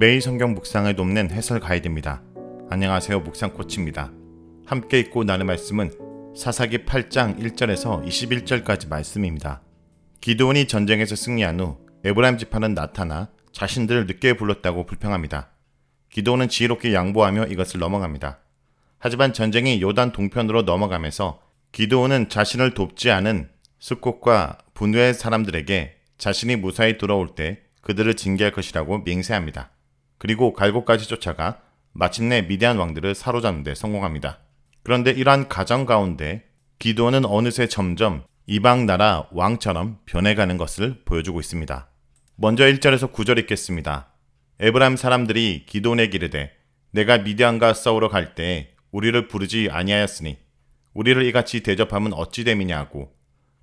매일 성경 묵상을 돕는 해설 가이드입니다. 안녕하세요. 묵상 코치입니다. 함께 읽고 나눌 말씀은 사사기 8장 1절에서 21절까지 말씀입니다. 기도원이 전쟁에서 승리한 후 에브라임 지파는 나타나 자신들을 늦게 불렀다고 불평합니다. 기도원은 지혜롭게 양보하며 이것을 넘어갑니다. 하지만 전쟁이 요단 동편으로 넘어가면서 기도원은 자신을 돕지 않은 스콧과 분우의 사람들에게 자신이 무사히 돌아올 때 그들을 징계할 것이라고 맹세합니다. 그리고 갈고까지 쫓아가 마침내 미디안 왕들을 사로잡는 데 성공합니다. 그런데 이러한 가정 가운데 기도원은 어느새 점점 이방 나라 왕처럼 변해가는 것을 보여주고 있습니다. 먼저 1절에서 9절 읽겠습니다. 에브라임 사람들이 기도원에게 이르되 내가 미디안과 싸우러 갈 때 우리를 부르지 아니하였으니 우리를 이같이 대접하면 어찌 됨이냐고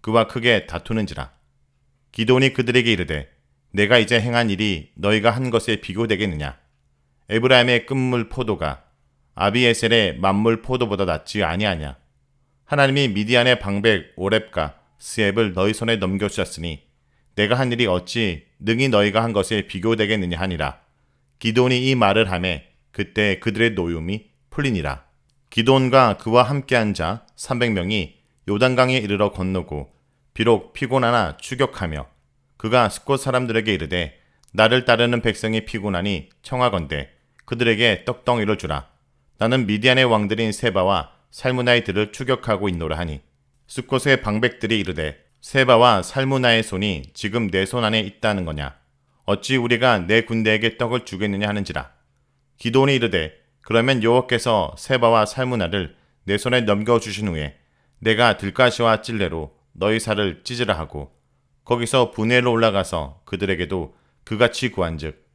그와 크게 다투는지라 기도원이 그들에게 이르되 내가 이제 행한 일이 너희가 한 것에 비교되겠느냐? 에브라임의 끝물 포도가 아비에셀의 만물 포도보다 낫지 아니하냐? 하나님이 미디안의 방백 오랩과 스앱을 너희 손에 넘겨주셨으니 내가 한 일이 어찌 능히 너희가 한 것에 비교되겠느냐 하니라. 기도온이 이 말을 하매 그때 그들의 노움이 풀리니라. 기도온과 그와 함께한 자 300명이 요단강에 이르러 건너고 비록 피곤하나 추격하며 그가 스콧 사람들에게 이르되 나를 따르는 백성이 피곤하니 청하건대 그들에게 떡덩이를 주라. 나는 미디안의 왕들인 세바와 살무나이들을 추격하고 있노라 하니. 스콧의 방백들이 이르되 세바와 살무나의 손이 지금 내 손 안에 있다는 거냐? 어찌 우리가 내 군대에게 떡을 주겠느냐 하는지라? 기도온이 이르되 그러면 여호와께서 세바와 살무나를 내 손에 넘겨 주신 후에 내가 들가시와 찔레로 너희 살을 찢으라 하고 거기서 분해로 올라가서 그들에게도 그같이 구한즉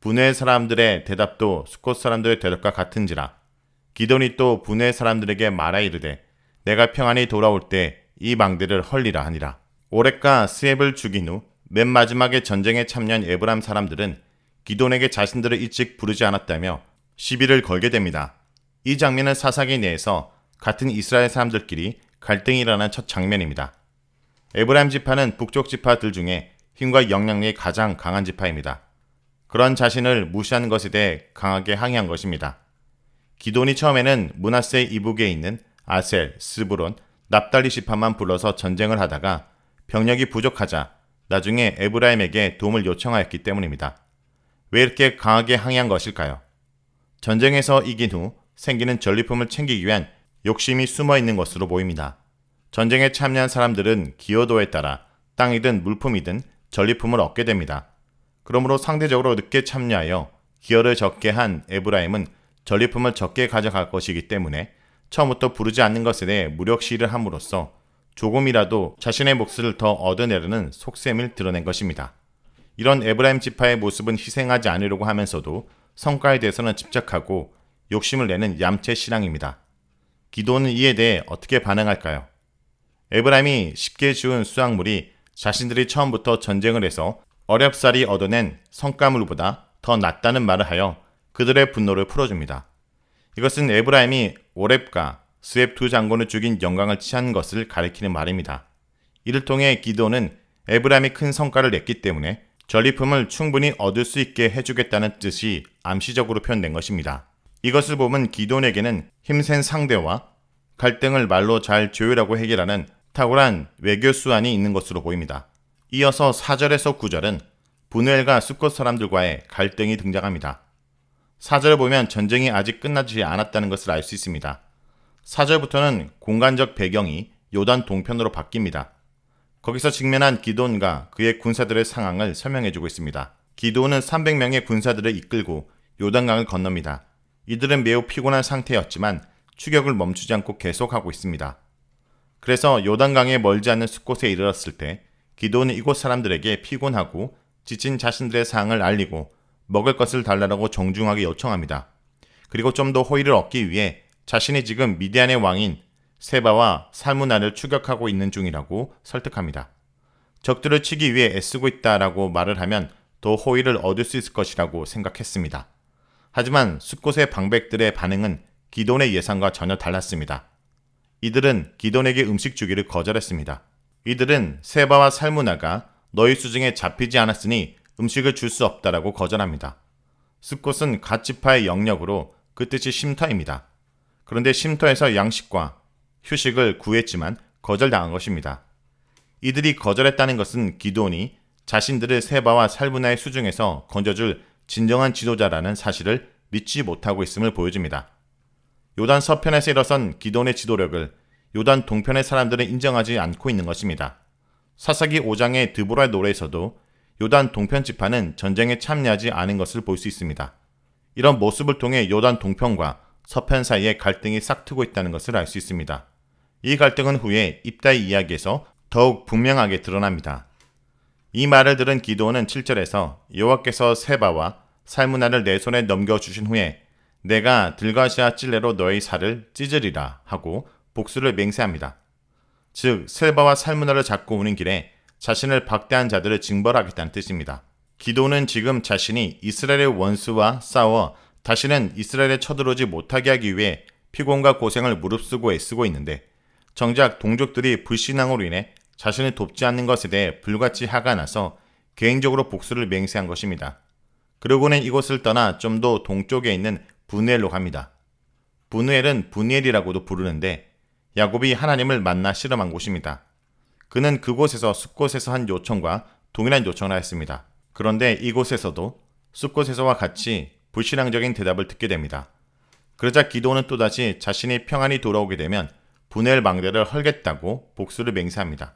분해 사람들의 대답도 수콧 사람들의 대답과 같은지라 기돈이 또 분해 사람들에게 말하 이르되 내가 평안히 돌아올 때 이 망대를 헐리라 하니라 오렉과 스앱을 죽인 후 맨 마지막에 전쟁에 참여한 에브람 사람들은 기돈에게 자신들을 일찍 부르지 않았다며 시비를 걸게 됩니다. 이 장면은 사사기 내에서 같은 이스라엘 사람들끼리 갈등이 일어난 첫 장면입니다. 에브라임 지파는 북쪽 지파들 중에 힘과 영향력이 가장 강한 지파입니다. 그런 자신을 무시하는 것에 대해 강하게 항의한 것입니다. 기돈이 처음에는 문하세 이북에 있는 아셀, 스브론, 납달리 지파만 불러서 전쟁을 하다가 병력이 부족하자 나중에 에브라임에게 도움을 요청하였기 때문입니다. 왜 이렇게 강하게 항의한 것일까요? 전쟁에서 이긴 후 생기는 전리품을 챙기기 위한 욕심이 숨어 있는 것으로 보입니다. 전쟁에 참여한 사람들은 기여도에 따라 땅이든 물품이든 전리품을 얻게 됩니다. 그러므로 상대적으로 늦게 참여하여 기여를 적게 한 에브라임은 전리품을 적게 가져갈 것이기 때문에 처음부터 부르지 않는 것에 대해 무력시를 함으로써 조금이라도 자신의 몫을 더 얻어내려는 속셈을 드러낸 것입니다. 이런 에브라임 지파의 모습은 희생하지 않으려고 하면서도 성과에 대해서는 집착하고 욕심을 내는 얌체 신앙입니다. 기도는 이에 대해 어떻게 반응할까요? 에브라임이 쉽게 지은 수확물이 자신들이 처음부터 전쟁을 해서 어렵사리 얻어낸 성과물보다 더 낫다는 말을 하여 그들의 분노를 풀어줍니다. 이것은 에브라임이 오랩과 스웹 두 장군을 죽인 영광을 취한 것을 가리키는 말입니다. 이를 통해 기도는 에브라임이 큰 성과를 냈기 때문에 전리품을 충분히 얻을 수 있게 해주겠다는 뜻이 암시적으로 표현된 것입니다. 이것을 보면 기돈에게는 힘센 상대와 갈등을 말로 잘 조율하고 해결하는 탁월한 외교 수완이 있는 것으로 보입니다. 이어서 4절에서 9절은 분우엘과 수컷 사람들과의 갈등이 등장합니다. 4절을 보면 전쟁이 아직 끝나지 않았다는 것을 알 수 있습니다. 4절부터는 공간적 배경이 요단 동편으로 바뀝니다. 거기서 직면한 기돈과 그의 군사들의 상황을 설명해주고 있습니다. 기돈은 300명의 군사들을 이끌고 요단강을 건넙니다. 이들은 매우 피곤한 상태였지만 추격을 멈추지 않고 계속하고 있습니다. 그래서 요단강에 멀지 않는 숲곳에 이르렀을 때 기도는 이곳 사람들에게 피곤하고 지친 자신들의 상황을 알리고 먹을 것을 달라고 정중하게 요청합니다. 그리고 좀 더 호의를 얻기 위해 자신이 지금 미디안의 왕인 세바와 살무나를 추격하고 있는 중이라고 설득합니다. 적들을 치기 위해 애쓰고 있다라고 말을 하면 더 호의를 얻을 수 있을 것이라고 생각했습니다. 하지만 숲곳의 방백들의 반응은 기돈의 예상과 전혀 달랐습니다. 이들은 기돈에게 음식 주기를 거절했습니다. 이들은 세바와 살무나가 너희 수중에 잡히지 않았으니 음식을 줄 수 없다라고 거절합니다. 숫곳은 갓지파의 영역으로 그 뜻이 쉼터입니다. 그런데 쉼터에서 양식과 휴식을 구했지만 거절당한 것입니다. 이들이 거절했다는 것은 기도온이 자신들을 세바와 살분나의 수중에서 건져줄 진정한 지도자라는 사실을 믿지 못하고 있음을 보여줍니다. 요단 서편에서 일어선 기도온의 지도력을 요단 동편의 사람들은 인정하지 않고 있는 것입니다. 사사기 5장의 드보라 노래에서도 요단 동편 지파는 전쟁에 참여하지 않은 것을 볼 수 있습니다. 이런 모습을 통해 요단 동편과 서편 사이에 갈등이 싹트고 있다는 것을 알 수 있습니다. 이 갈등은 후에 입다의 이야기에서 더욱 분명하게 드러납니다. 이 말을 들은 기도는 7절에서 여호와께서 세바와 살문나를 내 손에 넘겨주신 후에 내가 들가시아 찔레로 너의 살을 찢으리라 하고 복수를 맹세합니다. 즉 세바와 살문나를 잡고 오는 길에 자신을 박대한 자들을 징벌하겠다는 뜻입니다. 기도는 지금 자신이 이스라엘의 원수와 싸워 다시는 이스라엘에 쳐들어오지 못하게 하기 위해 피곤과 고생을 무릅쓰고 애쓰고 있는데 정작 동족들이 불신앙으로 인해 자신을 돕지 않는 것에 대해 불같이 화가 나서 개인적으로 복수를 맹세한 것입니다. 그러고는 이곳을 떠나 좀 더 동쪽에 있는 분우엘로 갑니다. 분우엘은 분우엘이라고도 부르는데 야곱이 하나님을 만나 실험한 곳입니다. 그는 그곳에서 숲곳에서 한 요청과 동일한 요청을 하였습니다. 그런데 이곳에서도 숲곳에서와 같이 불신앙적인 대답을 듣게 됩니다. 그러자 기도는 또다시 자신이 평안히 돌아오게 되면 분해엘 망대를 헐겠다고 복수를 맹세합니다.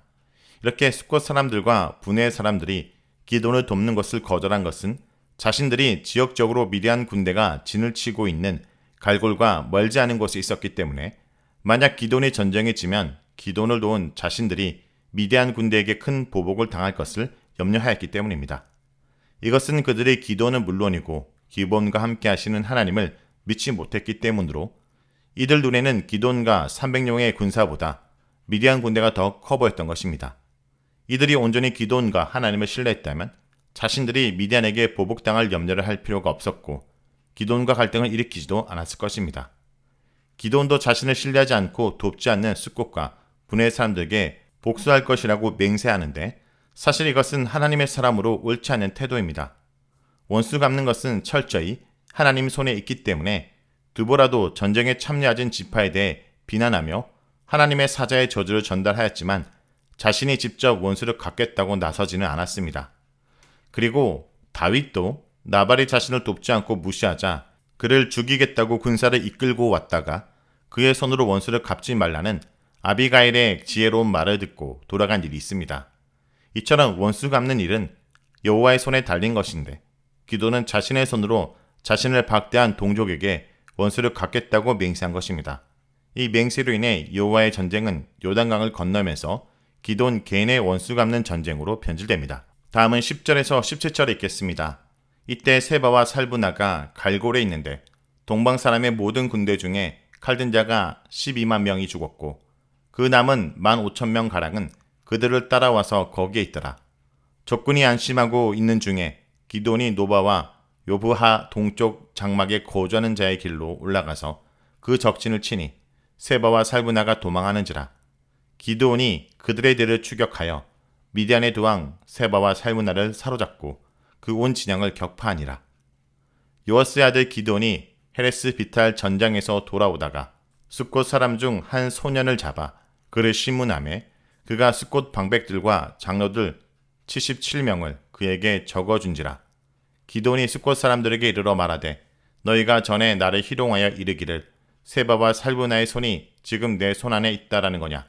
이렇게 숲곳 사람들과 분해엘 사람들이 기도를 돕는 것을 거절한 것은 자신들이 지역적으로 미디안 군대가 진을 치고 있는 갈골과 멀지 않은 곳에 있었기 때문에 만약 기돈이 전쟁에 지면 기돈을 도운 자신들이 미디안 군대에게 큰 보복을 당할 것을 염려하였기 때문입니다. 이것은 그들의 기도는 물론이고 기본과 함께 하시는 하나님을 믿지 못했기 때문으로 이들 눈에는 기돈과 300명의 군사보다 미디안 군대가 더 커 보였던 것입니다. 이들이 온전히 기돈과 하나님을 신뢰했다면 자신들이 미디안에게 보복당할 염려를 할 필요가 없었고 기돈과 갈등을 일으키지도 않았을 것입니다. 기돈도 자신을 신뢰하지 않고 돕지 않는 숫곳과 분의 사람들에게 복수할 것이라고 맹세하는데 사실 이것은 하나님의 사람으로 옳지 않은 태도입니다. 원수 갚는 것은 철저히 하나님 손에 있기 때문에 두보라도 전쟁에 참여하진 지파에 대해 비난하며 하나님의 사자의 저주를 전달하였지만 자신이 직접 원수를 갚겠다고 나서지는 않았습니다. 그리고 다윗도 나발이 자신을 돕지 않고 무시하자 그를 죽이겠다고 군사를 이끌고 왔다가 그의 손으로 원수를 갚지 말라는 아비가일의 지혜로운 말을 듣고 돌아간 일이 있습니다. 이처럼 원수 갚는 일은 여호와의 손에 달린 것인데 기도는 자신의 손으로 자신을 박대한 동족에게 원수를 갚겠다고 맹세한 것입니다. 이 맹세로 인해 여호와의 전쟁은 요단강을 건너면서 기돈 개인의 원수 갚는 전쟁으로 변질됩니다. 다음은 10절에서 17절에 있겠습니다. 이때 세바와 살부나가 갈골에 있는데 동방 사람의 모든 군대 중에 칼든 자가 12만 명이 죽었고 그 남은 1만 5천 명 가량은 그들을 따라와서 거기에 있더라. 적군이 안심하고 있는 중에 기돈이 노바와 요브하 동쪽 장막에 거주하는 자의 길로 올라가서 그 적진을 치니 세바와 살부나가 도망하는지라. 기도온이 그들의 뒤를 추격하여 미디안의 두 왕 세바와 살부나를 사로잡고 그 온 진영을 격파하니라. 요어스의 아들 기도온이 헤레스 비탈 전장에서 돌아오다가 숲곳 사람 중 한 소년을 잡아 그를 신문함에 그가 숲곳 방백들과 장로들 77명을 그에게 적어준지라. 기돈이 숲곳 사람들에게 이르러 말하되 너희가 전에 나를 희롱하여 이르기를 세바와 살부나의 손이 지금 내 손 안에 있다라는 거냐.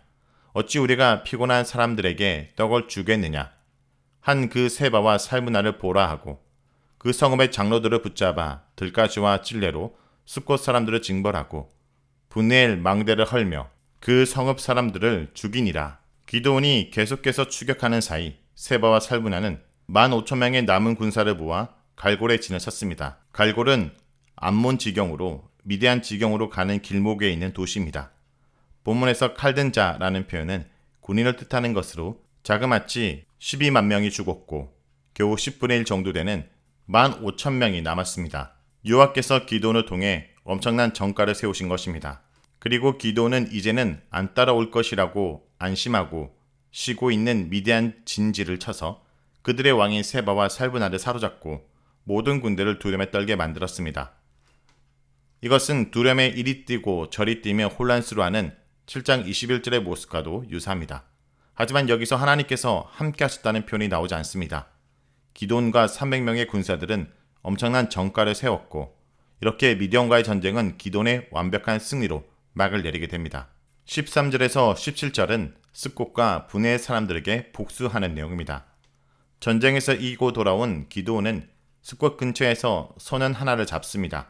어찌 우리가 피곤한 사람들에게 떡을 주겠느냐. 한 그 세바와 살부나를 보라 하고 그 성읍의 장로들을 붙잡아 들가시와 찔레로 숲곳 사람들을 징벌하고 분해엘 망대를 헐며 그 성읍 사람들을 죽이니라. 기도온이 계속해서 추격하는 사이 세바와 살부나는 15,000명의 남은 군사를 모아 갈골에 진을 쳤습니다. 갈골은 암몬 지경으로 미대한 지경으로 가는 길목에 있는 도시입니다. 본문에서 칼든 자라는 표현은 군인을 뜻하는 것으로 자그마치 12만 명이 죽었고 겨우 10분의 1 정도 되는 15,000명이 남았습니다. 요하께서 기도를 통해 엄청난 정가를 세우신 것입니다. 그리고 기도는 이제는 안 따라올 것이라고 안심하고 쉬고 있는 미대한 진지를 쳐서 그들의 왕인 세바와 살브나를 사로잡고 모든 군대를 두려움에 떨게 만들었습니다. 이것은 두려움에 이리 뛰고 저리 뛰며 혼란스러워하는 7장 21절의 모습과도 유사합니다. 하지만 여기서 하나님께서 함께 하셨다는 표현이 나오지 않습니다. 기돈과 300명의 군사들은 엄청난 정가를 세웠고 이렇게 미디언과의 전쟁은 기돈의 완벽한 승리로 막을 내리게 됩니다. 13절에서 17절은 스콧과 분해의 사람들에게 복수하는 내용입니다. 전쟁에서 이기고 돌아온 기도는 스콧 근처에서 소년 하나를 잡습니다.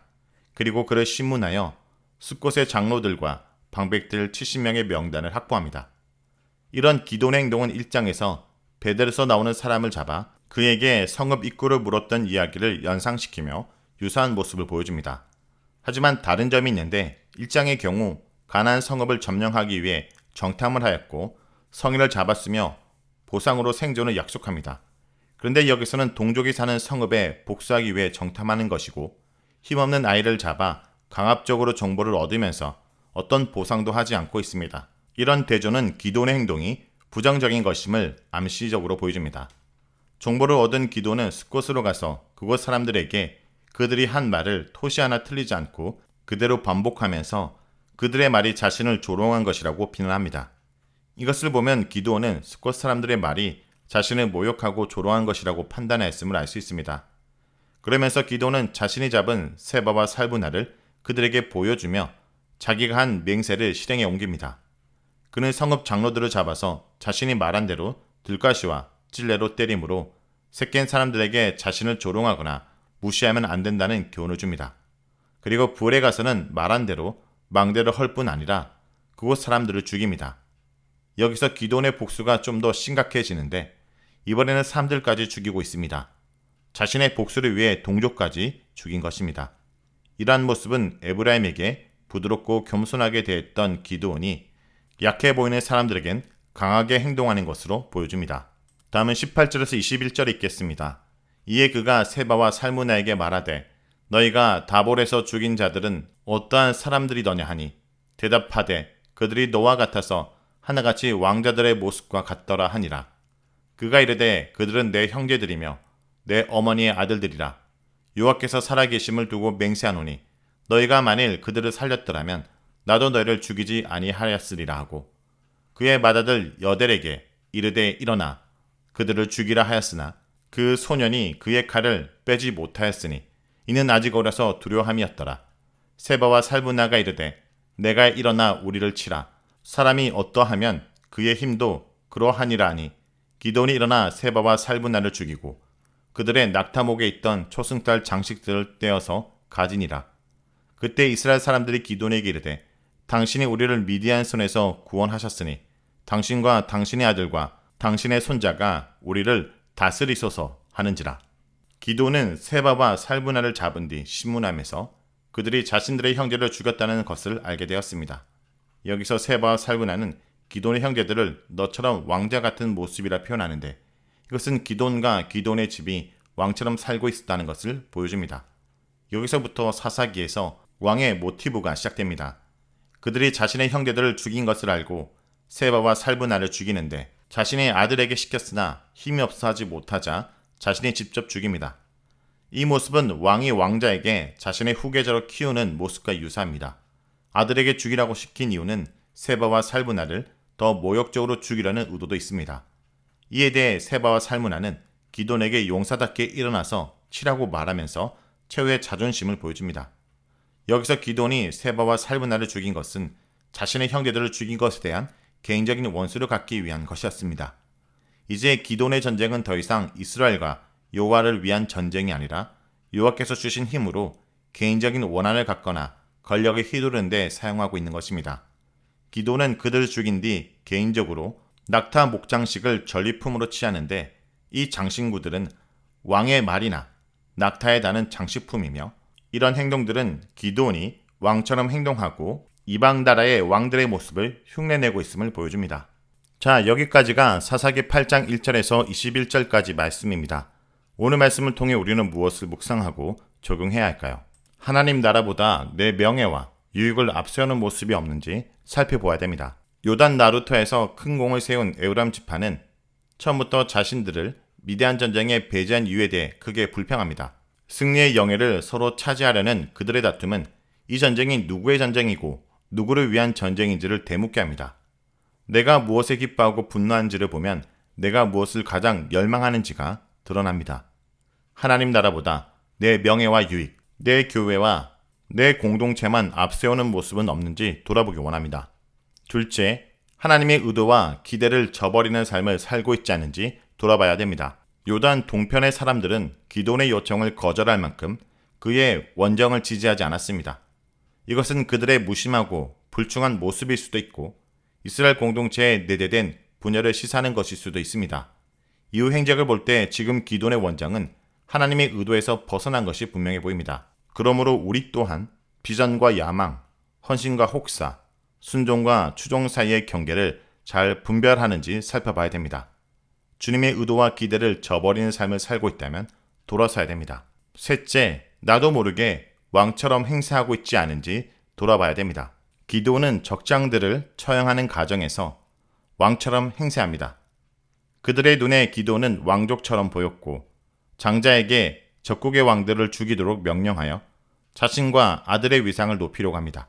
그리고 그를 신문하여 스콧의 장로들과 방백들 70명의 명단을 확보합니다. 이런 기도의 행동은 1장에서 베델에서 나오는 사람을 잡아 그에게 성읍 입구를 물었던 이야기를 연상시키며 유사한 모습을 보여줍니다. 하지만 다른 점이 있는데 1장의 경우 가난 성읍을 점령하기 위해 정탐을 하였고 성인을 잡았으며 보상으로 생존을 약속합니다. 그런데 여기서는 동족이 사는 성읍에 복수하기 위해 정탐하는 것이고 힘없는 아이를 잡아 강압적으로 정보를 얻으면서 어떤 보상도 하지 않고 있습니다. 이런 대조는 기돈의 행동이 부정적인 것임을 암시적으로 보여줍니다. 정보를 얻은 기도는 스콧으로 가서 그곳 사람들에게 그들이 한 말을 토시 하나 틀리지 않고 그대로 반복하면서 그들의 말이 자신을 조롱한 것이라고 비난합니다. 이것을 보면 기도는 스콧 사람들의 말이 자신을 모욕하고 조롱한 것이라고 판단했음을 알 수 있습니다. 그러면서 기도는 자신이 잡은 세바와 살분화를 그들에게 보여주며 자기가 한 맹세를 실행에 옮깁니다. 그는 성읍 장로들을 잡아서 자신이 말한 대로 들가시와 찔레로 때림으로 새깬 사람들에게 자신을 조롱하거나 무시하면 안 된다는 교훈을 줍니다. 그리고 불에 가서는 말한 대로 망대를 헐 뿐 아니라 그곳 사람들을 죽입니다. 여기서 기돈의 복수가 좀 더 심각해지는데 이번에는 사람들까지 죽이고 있습니다. 자신의 복수를 위해 동족까지 죽인 것입니다. 이러한 모습은 에브라임에게 부드럽고 겸손하게 대했던 기도원이 약해 보이는 사람들에겐 강하게 행동하는 것으로 보여줍니다. 다음은 18절에서 21절 읽겠습니다. 이에 그가 세바와 살무나에게 말하되 너희가 다볼에서 죽인 자들은 어떠한 사람들이더냐 하니 대답하되 그들이 너와 같아서 하나같이 왕자들의 모습과 같더라 하니라. 그가 이르되 그들은 내 형제들이며 내 어머니의 아들들이라. 여호와께서 살아계심을 두고 맹세하노니 너희가 만일 그들을 살렸더라면 나도 너희를 죽이지 아니하였으리라 하고 그의 맏아들 여델에게 이르되 일어나 그들을 죽이라 하였으나 그 소년이 그의 칼을 빼지 못하였으니 이는 아직 어려서 두려함이었더라. 세바와 살부나가 이르되 내가 일어나 우리를 치라. 사람이 어떠하면 그의 힘도 그러하니라 하니 기돈이 일어나 세바와 살부나를 죽이고 그들의 낙타목에 있던 초승달 장식들을 떼어서 가지니라. 그때 이스라엘 사람들이 기돈에게 이르되 당신이 우리를 미디안 손에서 구원하셨으니 당신과 당신의 아들과 당신의 손자가 우리를 다스리소서 하는지라. 기도는 세바와 살분하를 잡은 뒤 신문하면서 그들이 자신들의 형제를 죽였다는 것을 알게 되었습니다. 여기서 세바와 살분하는 기돈의 형제들을 너처럼 왕자 같은 모습이라 표현하는데 이것은 기돈과 기돈의 집이 왕처럼 살고 있었다는 것을 보여줍니다. 여기서부터 사사기에서 왕의 모티브가 시작됩니다. 그들이 자신의 형제들을 죽인 것을 알고 세바와 살분하를 죽이는데 자신의 아들에게 시켰으나 힘이 없어 하지 못하자 자신이 직접 죽입니다. 이 모습은 왕이 왕자에게 자신의 후계자로 키우는 모습과 유사합니다. 아들에게 죽이라고 시킨 이유는 세바와 살문나를 더 모욕적으로 죽이려는 의도도 있습니다. 이에 대해 세바와 살문나는 기돈에게 용사답게 일어나서 치라고 말하면서 최후의 자존심을 보여줍니다. 여기서 기돈이 세바와 살문나를 죽인 것은 자신의 형제들을 죽인 것에 대한 개인적인 원수를 갖기 위한 것이었습니다. 이제 기돈의 전쟁은 더 이상 이스라엘과 요하를 위한 전쟁이 아니라 요하께서 주신 힘으로 개인적인 원한을 갖거나 권력을 휘두르는 데 사용하고 있는 것입니다. 기도는 그들을 죽인 뒤 개인적으로 낙타 목장식을 전리품으로 취하는데 이 장신구들은 왕의 말이나 낙타에 다는 장식품이며 이런 행동들은 기도원이 왕처럼 행동하고 이방 나라의 왕들의 모습을 흉내내고 있음을 보여줍니다. 자, 여기까지가 사사기 8장 1절에서 21절까지 말씀입니다. 오늘 말씀을 통해 우리는 무엇을 묵상하고 적용해야 할까요? 하나님 나라보다 내 명예와 유익을 앞세우는 모습이 없는지 살펴보아야 됩니다. 요단 나루터에서 큰 공을 세운 에우람 지파는 처음부터 자신들을 미대한 전쟁에 배제한 이유에 대해 크게 불평합니다. 승리의 영예를 서로 차지하려는 그들의 다툼은 이 전쟁이 누구의 전쟁이고 누구를 위한 전쟁인지를 대묻게 합니다. 내가 무엇에 기뻐하고 분노한지를 보면 내가 무엇을 가장 열망하는지가 드러납니다. 하나님 나라보다 내 명예와 유익, 내 교회와 내 공동체만 앞세우는 모습은 없는지 돌아보기 원합니다. 둘째, 하나님의 의도와 기대를 저버리는 삶을 살고 있지 않은지 돌아봐야 됩니다. 요단 동편의 사람들은 기돈의 요청을 거절할 만큼 그의 원정을 지지하지 않았습니다. 이것은 그들의 무심하고 불충한 모습일 수도 있고 이스라엘 공동체에 내재된 분열을 시사하는 것일 수도 있습니다. 이후 행적을 볼 때 지금 기돈의 원장은 하나님의 의도에서 벗어난 것이 분명해 보입니다. 그러므로 우리 또한 비전과 야망, 헌신과 혹사, 순종과 추종 사이의 경계를 잘 분별하는지 살펴봐야 됩니다. 주님의 의도와 기대를 저버리는 삶을 살고 있다면 돌아서야 됩니다. 셋째, 나도 모르게 왕처럼 행세하고 있지 않은지 돌아봐야 됩니다. 기도는 적장들을 처형하는 가정에서 왕처럼 행세합니다. 그들의 눈에 기도는 왕족처럼 보였고 장자에게 적국의 왕들을 죽이도록 명령하여 자신과 아들의 위상을 높이려고 합니다.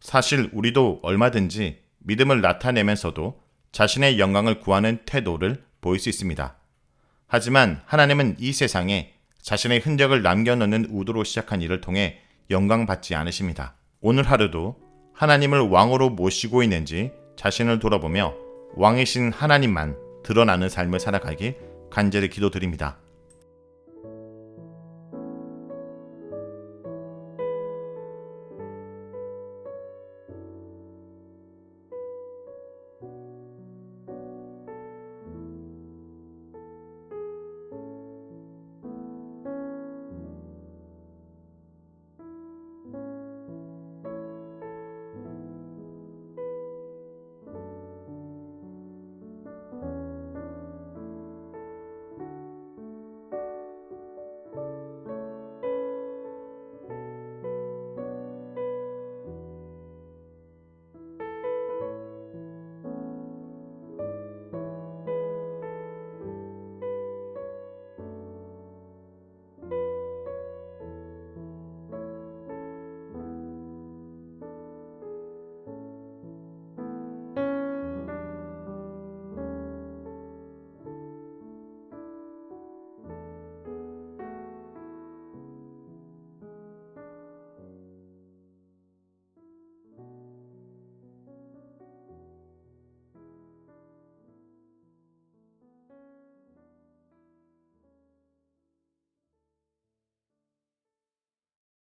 사실 우리도 얼마든지 믿음을 나타내면서도 자신의 영광을 구하는 태도를 보일 수 있습니다. 하지만 하나님은 이 세상에 자신의 흔적을 남겨놓는 의도로 시작한 일을 통해 영광 받지 않으십니다. 오늘 하루도 하나님을 왕으로 모시고 있는지 자신을 돌아보며 왕이신 하나님만 드러나는 삶을 살아가길 간절히 기도드립니다.